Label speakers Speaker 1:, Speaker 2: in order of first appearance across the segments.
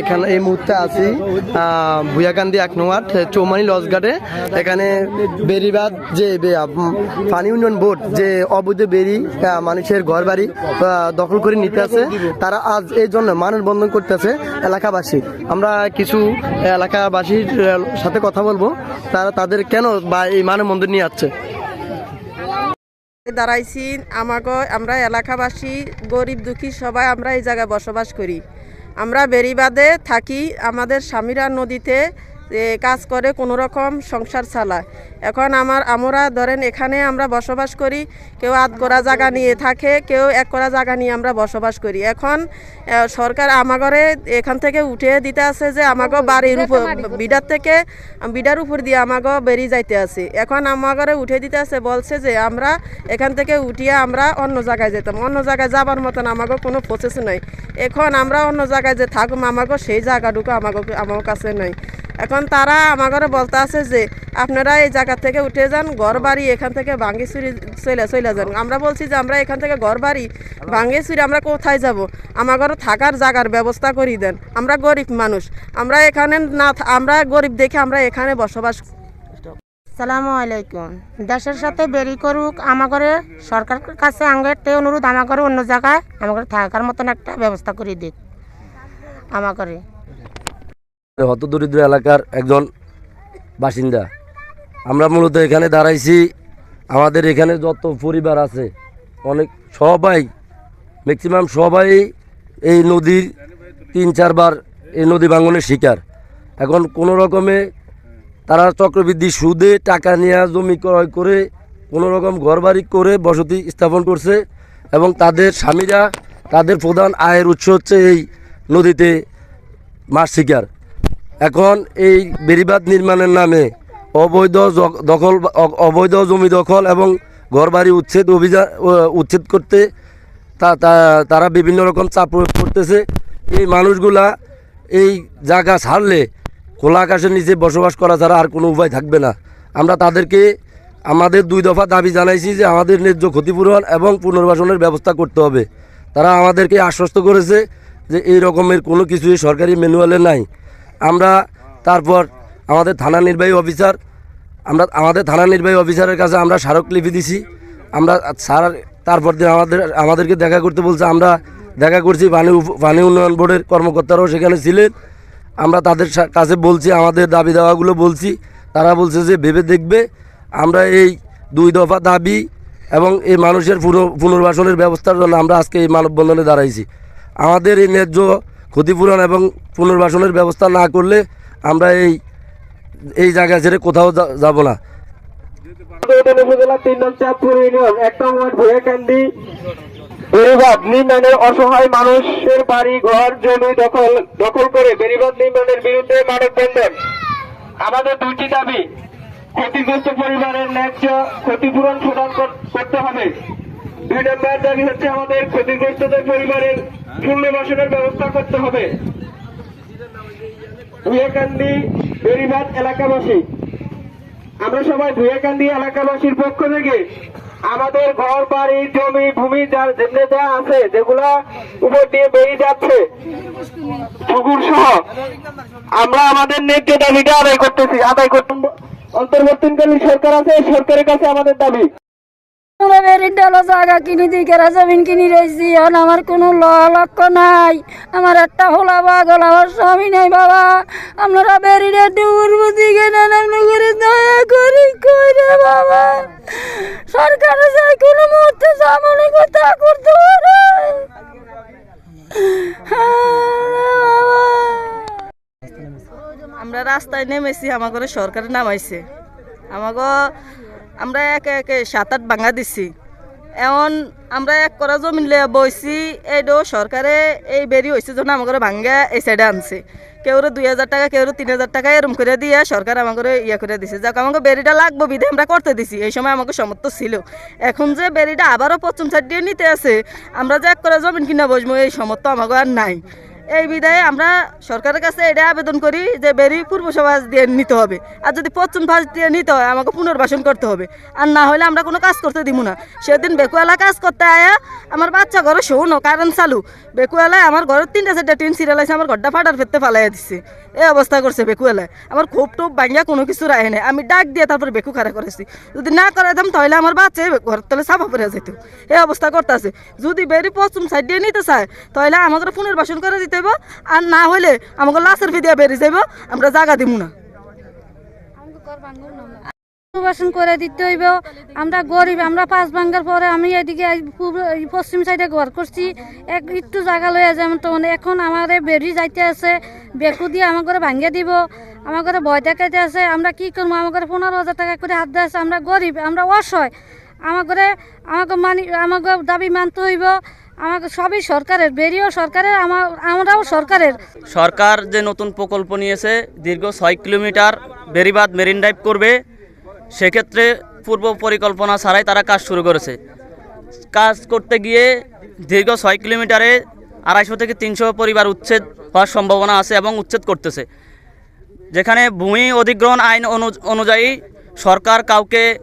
Speaker 1: এখানে এই মুহূর্তে আছি ভুয়াকান্দি এক নম্বর চৌমানি লজঘাটে। এখানে বেরিবাদ যে পানি উন্নয়ন বোর্ড যে অবৈধ বেরি মানুষের ঘর বাড়ি দখল করে নিতে আছে, তারা আজ এই জন্য মানববন্ধন করতেছে এলাকাবাসী। আমরা কিছু এলাকাবাসীর সাথে কথা বলব, তারা তাদের কেন বা এই মানববন্ধন নিয়ে আসছে?
Speaker 2: দাঁড়াইছি আমাকে আমরা এলাকাবাসী, গরিব দুঃখী সবাই আমরা এই জায়গায় বসবাস করি। আমরা বেরিবাদে থাকি আমাদের স্বামীরা নদীতে কাজ করে কোনো রকম সংসার চালায়। এখন আমার আমরা ধরেন এখানে আমরা বসবাস করি, কেউ আধ করা জায়গা নিয়ে থাকে, কেউ এক করা জায়গা নিয়ে আমরা বসবাস করি। এখন সরকার আমাগরে এখান থেকে উঠে দিতে আছে যে আমাকে বাড়ির উপর, বিডার থেকে, বিডার উপর দিয়ে আমাকে বেরিয়ে যাইতে আছে। এখন আমাগরে উঠে দিতে আছে, বলছে যে আমরা এখান থেকে উঠিয়ে আমরা অন্য জায়গায় যেতাম। অন্য জায়গায় যাবার মতন আমাকে কোনো প্রসেস নাই। এখন আমরা অন্য জায়গায় যে থাকব আমাকে সেই জায়গাটুকু আমাকে আমার কাছে নাই। এখন তারা আমাগরে বলতে আছে যে আপনারা এই জায়গা থেকে উঠে যান ঘর বাড়ি এখান থেকে ভাঙ্গি চুরি চলে চলে যান। আমরা বলছি যে আমরা এখান থেকে ঘর বাড়ি ভাঙ্গে চুরি আমরা কোথায় যাব? আমাগর থাকার জায়গার ব্যবস্থা করে দেন। আমরা গরিব মানুষ। আমরা এখানে না আমরা গরিব দেখে আমরা এখানে বসবাস
Speaker 3: সালামু আলাইকুম। দেশের সাথে বেরি করুক আমাগরে সরকার কাছে আঙ্গের তে অনুরোধ আমাগরে অন্য জায়গায় আমাগরে থাকার মতন একটা ব্যবস্থা করে দিক। আমাগরে
Speaker 4: হত দরিদ্র এলাকার একজন বাসিন্দা। আমরা মূলত এখানে দাঁড়াইছি। আমাদের এখানে যত পরিবার আছে, অনেক সবাই ম্যাক্সিমাম সবাই এই নদীর তিন চারবার এই নদী ভাঙনের শিকার। এখন কোনো রকমে তারা চক্রবৃদ্ধি সুদে টাকা নিয়ে জমি ক্রয় করে, কোনো রকম ঘরবাড়ি করে বসতি স্থাপন করছে এবং তাদের স্বামীরা, তাদের প্রধান আয়ের উৎস হচ্ছে এই নদীতে মাছ শিকার। এখন এই বেড়িবাঁধ নির্মাণের নামে অবৈধ দখল অবৈধ জমি দখল এবং ঘরবাড়ি উচ্ছেদ অভিযান উচ্ছেদ করতে তারা বিভিন্ন রকম চাপ প্রয়োগ করতেছে। এই মানুষগুলা এই জায়গা ছাড়লে খোলা আকাশের নিচে বসবাস করা ছাড়া আর কোনো উপায় থাকবে না। আমরা তাদেরকে আমাদের দুই দফা দাবি জানাইছি যে আমাদের ন্যায্য ক্ষতিপূরণ এবং পুনর্বাসনের ব্যবস্থা করতে হবে। তারা আমাদেরকে আশ্বস্ত করেছে যে এই রকমের কোনো কিছুই সরকারি ম্যানুয়ালে নাই। আমরা তারপর আমাদের থানা নির্বাহী অফিসার, আমরা, আমাদের থানা নির্বাহী অফিসারের কাছে আমরা স্মারকলিপি দিছি। আমরা স্যার তারপর দিন আমাদের, আমাদেরকে দেখা করতে বলছে, আমরা দেখা করছি পানি পানি উন্নয়ন বোর্ডের কর্মকর্তারাও সেখানে ছিলেন। আমরা তাদের কাছে বলছি, আমাদের দাবি দাওয়াগুলো বলছি। তারা বলছে যে, ভেবে দেখবে, আমরা এই দুই দফা দাবি এবং এই মানুষের পুনর- পুনর্বাসনের ব্যবস্থার জন্য আমরা আজকে এই মানববন্ধনে দাঁড়াইছি। আমাদের এই ন্যায্য ক্ষতিপূরণ এবং পুনর্বাসনের ব্যবস্থা না করলে আমরা এই এই জায়গা ছেড়ে কোথাও যাব না।
Speaker 5: সদর উপজেলা তিন নং চাঁদপুর ইউনিয়ন এক নং ওয়ার্ড বেড়িবাঁধ নির্মাণে অসহায় মানুষের বাড়ি, ঘর দখল দখল করে নির্মাণের বিরুদ্ধে আমাদের দুইটি দাবি, ক্ষতিগ্রস্ত পরিবারের ন্যায্য ক্ষতিপূরণ প্রদান করতে হবে। দুই নম্বর দাবি হচ্ছে আমাদের ক্ষতিগ্রস্তদের পরিবারের পুনর্বাসনের ব্যবস্থা করতে হবে। ভূয়াকান্দি বেড়িবাঁধ এলাকাবাসী, আমরা সবাই ধুয়েকান্দি এলাকাবাসীর পক্ষ থেকে আমাদের ঘর, বাড়ি, জমি, ভূমি, যার যেমনি যা আছে, যেগুলা উপর দিয়ে বেরিয়ে যাচ্ছে, পুকুর সহ, আমরা আমাদের ন্যায্য দাবিটা আদায় করতেছি। আদায় করতে অন্তর্বর্তীকালীন সরকার আছে সরকারের কাছে আমাদের দাবি।
Speaker 6: বেরিডালো জায়গা কিনে দিই কেরা জমিন কিনে রয়েছি, এখন আমার কোনো ল লক্ষ্য নাই। আমার একটা হোলা বাগল আমার স্বামী নাই বাবা। আপনারা বেরিডে ডুবুর দিকে নানান করে দয়া করি করে বাবা। সরকার যাই কোনো মুহূর্তে সামনে কথা করতে পারে। বাবা।
Speaker 2: আমরা রাস্তায় নেমেছি আমাকে সরকারে নামাইছে। আমাকে আমরা একে একে সাত আট ভাঙা দিছি। এখন আমরা এক করা জমিন লিয়ে বইছি এইটাও সরকারে এই বেরি হয়েছে জন্য আমাকে ভাঙ্গে, এই সাইডে আনছে। কেউ দুই হাজার টাকা কেউ তিন হাজার টাকা এরম করে দিয়ে সরকার আমাকে ইয়ে করে দিছে। যাক আমাকে বেরিটা লাগবো, বিধে আমরা করতে দিছি। এই সময় আমাকে সমর্থ ছিল। এখন যে বেরিটা আবারও পশ্চিম সাইড দিয়ে নিতে আছে, আমরা যে এক করা জমিন কিনা বসবো, এই সমর্থ আমাকে আর নাই। এই বিদায়ে আমরা সরকারের কাছে এটা আবেদন করি যে বেরি পূর্ব সমাজ দিয়ে নিতে হবে। আর যদি পশ্চিম ভাস দিয়ে নিতে হয়, আমাকে পুনর্বাসন করতে হবে। আর না হলে আমরা কোনো কাজ করতে দিব না। সেদিন বেকুয়ালা কাজ করতে আয়া আমার বাচ্চা ঘরে শোনো, কারেন্ট চালু। বেকুয়ালায় আমার ঘরের তিনটা চারটা টিন সিরিয়াল আছে, আমার ঘরটা ফাটার ফেরতে ফালাই দিচ্ছে এই অবস্থা করছে বেকুয়ালায়। আমার খুব টোপ ভাঙ্গা কোনো কিছু রাখে নাই। আমি ডাক দিয়ে তারপর বেকু খাড়া করেছি। যদি না করে দাম তাহলে আমার বাচ্চা ঘর তলে সাফা পড়ে যেত। এই অবস্থা করতেছে। যদি বেরি পশ্চিম সাইড দিয়ে নিতে চায়, তাহলে আমাকে পুনর্বাসন করে দিতে হইব আর না হলে আমাকে লাশের ফিদিয়া বেরিয়ে যাইব, আমরা জায়গা দিব না।
Speaker 6: পুনর্বাসন করে দিতে হইব। আমরা গরিব, আমরা পাঁচ ভাঙ্গার পরে আমি এদিকে পশ্চিম সাইডে ঘর করছি। এক, একটু জায়গা লইয়া যেমন তো মানে এখন আমাদের বেরি যাইতে আছে। বেকু দিয়ে আমার ঘরে ভাঙ্গে দিব। আমার ঘরে ভয় দেখাইতে আছে। আমরা কি করব? আমার ঘরে পনেরো হাজার টাকা করে হাত আছে। আমরা গরিব, আমরা অসহায়। আমার ঘরে, আমাকে মানি, আমাকে দাবি মানতে হইব। আমাকে সবই সরকারের বেরিও সরকারের আমার আমরাও সরকারের।
Speaker 7: সরকার যে নতুন প্রকল্প নিয়েছে, দীর্ঘ ছয় কিলোমিটার বেরিবাদ মেরিন ড্রাইভ করবে, সেক্ষেত্রে পূর্ব পরিকল্পনা ছাড়াই তারা কাজ শুরু করেছে। কাজ করতে গিয়ে দীর্ঘ ছয় কিলোমিটারে আড়াইশো থেকে তিনশো পরিবার উচ্ছেদ হওয়ার সম্ভাবনা আছে এবং উচ্ছেদ করতেছে। যেখানে ভূমি অধিগ্রহণ আইন অনু- অনুযায়ী সরকার কাউকে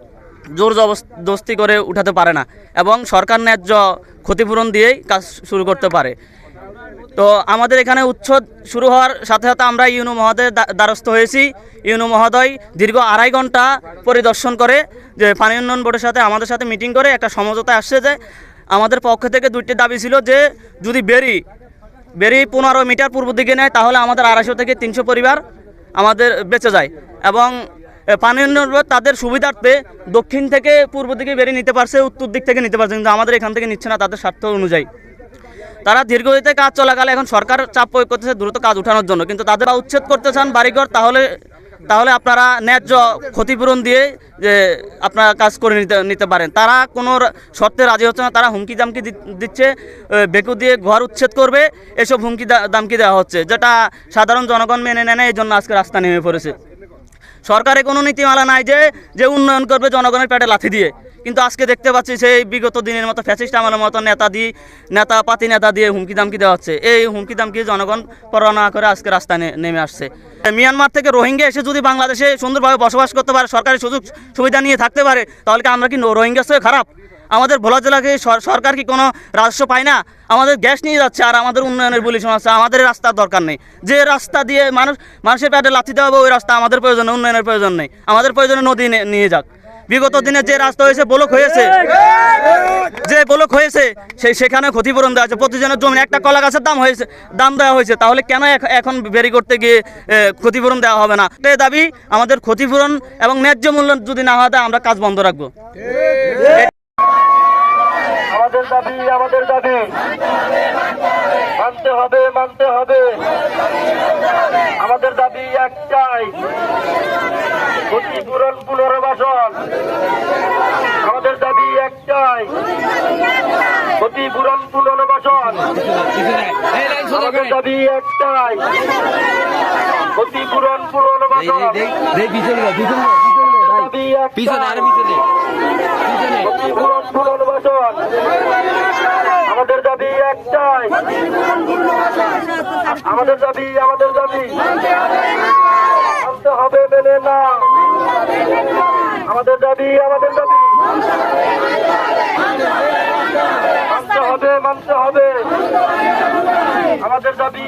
Speaker 7: জোর জবরদস্তি করে উঠাতে পারে না এবং সরকার ন্যায্য ক্ষতিপূরণ দিয়েই কাজ শুরু করতে পারে। তো আমাদের এখানে উচ্ছেদ শুরু হওয়ার সাথে সাথে আমরা ইউনো মহোদয়ের দ্বা- দ্বারস্থ হয়েছি। ইউনো মহোদয় দীর্ঘ আড়াই ঘণ্টা পরিদর্শন করে যে পানি উন্নয়ন বোর্ডের সাথে আমাদের সাথে মিটিং করে একটা সমঝোতায় আসছে যে আমাদের পক্ষ থেকে দুইটি দাবি ছিল যে যদি বেরি বেরি পনেরো মিটার পূর্ব দিকে নেয় তাহলে আমাদের আড়াইশো থেকে তিনশো পরিবার আমাদের বেঁচে যায়। এবং পানি উন্নয়ন তাদের সুবিধার্থে দক্ষিণ থেকে পূর্ব দিকে বেরিয়ে নিতে পারছে, উত্তর দিক থেকে নিতে পারছে, কিন্তু আমাদের এখান থেকে নিচ্ছে না তাদের স্বার্থ অনুযায়ী। তারা দীর্ঘদিতে কাজ চলাকালে এখন সরকার চাপ প্রয়োগ করতেছে দ্রুত কাজ উঠানোর জন্য, কিন্তু তাদের উচ্ছেদ করতে চান বাড়িঘর, তাহলে তাহলে আপনারা ন্যায্য ক্ষতিপূরণ দিয়ে, যে আপনারা কাজ করে নিতে নিতে পারেন। তারা কোনো শর্তে রাজি হচ্ছে না, তারা হুমকি দামকি দিচ্ছে বেকু দিয়ে ঘর উচ্ছেদ করবে, এসব হুমকি দামকি দেওয়া হচ্ছে, যেটা সাধারণ জনগণ মেনে নেয় না এই জন্য আজকে রাস্তা নেমে পড়েছে। সরকারে কোনো নীতিমালা নাই যে যে উন্নয়ন করবে জনগণের পেটে লাথি দিয়ে। কিন্তু আজকে দেখতে পাচ্ছি সেই বিগত দিনের মতো ফ্যাসিস্ট আমলের মতো নেতা দিয়ে নেতা পাতি নেতা দিয়ে হুমকি দামকি দেওয়া হচ্ছে। এই হুমকি দামকি জনগণ পরোয়া না করে আজকে রাস্তায় নেমে আসছে। মিয়ানমার থেকে রোহিঙ্গা এসে যদি বাংলাদেশে সুন্দরভাবে বসবাস করতে পারে, সরকারি সুযোগ সুবিধা নিয়ে থাকতে পারে, তাহলে কি আমরা কি রোহিঙ্গার রোহিঙ্গা সে খারাপ? আমাদের ভোলা জেলাকে সরকার কি কোনো রাজস্ব পায় না? আমাদের গ্যাস নিয়ে যাচ্ছে আর আমাদের উন্নয়নের বলি শোনাচ্ছে আমাদের রাস্তার দরকার নেই। যে রাস্তা দিয়ে মানুষ মানুষের পেটে লাথি দেওয়া হবে, ওই রাস্তা আমাদের প্রয়োজন, উন্নয়নের প্রয়োজন নেই। আমাদের প্রয়োজনে নদী নিয়ে যাক। বিগত দিনে যে রাস্তা হয়েছে, ব্লক হয়েছে। যে ব্লক হয়েছে সেই সেখানে ক্ষতিপূরণ দেওয়া আছে। প্রতিজনের জমি একটা কলা গাছের দাম হয়েছে, দাম দেওয়া হয়েছে। তাহলে কেন এখ- এখন বেরি করতে গিয়ে ক্ষতিপূরণ দেওয়া হবে না? এই দাবি, আমাদের ক্ষতিপূরণ এবং ন্যায্য মূল্য যদি না হয় আমরা কাজ বন্ধ রাখব।
Speaker 5: আমাদের দাবি আমাদের দাবি। মানতে হবে মানতে হবে। আমাদের দাবি একটাই ক্ষতিপূরণ পুনর্বাসন। আমাদের দাবি একটাই ক্ষতিপূরণ পুনর্বাসন। আমাদের দাবি একটাই ক্ষতিপূরণ পুনর্বাসন। দাবি একটাই ক্ষতিপূরণ পুনর্বাসন। আমাদের দাবি আমাদের দাবি। মানতে হবে, মেনে না আমাদের দাবি আমাদের দাবি। মানতে হবে মানতে হবে। আমাদের দাবি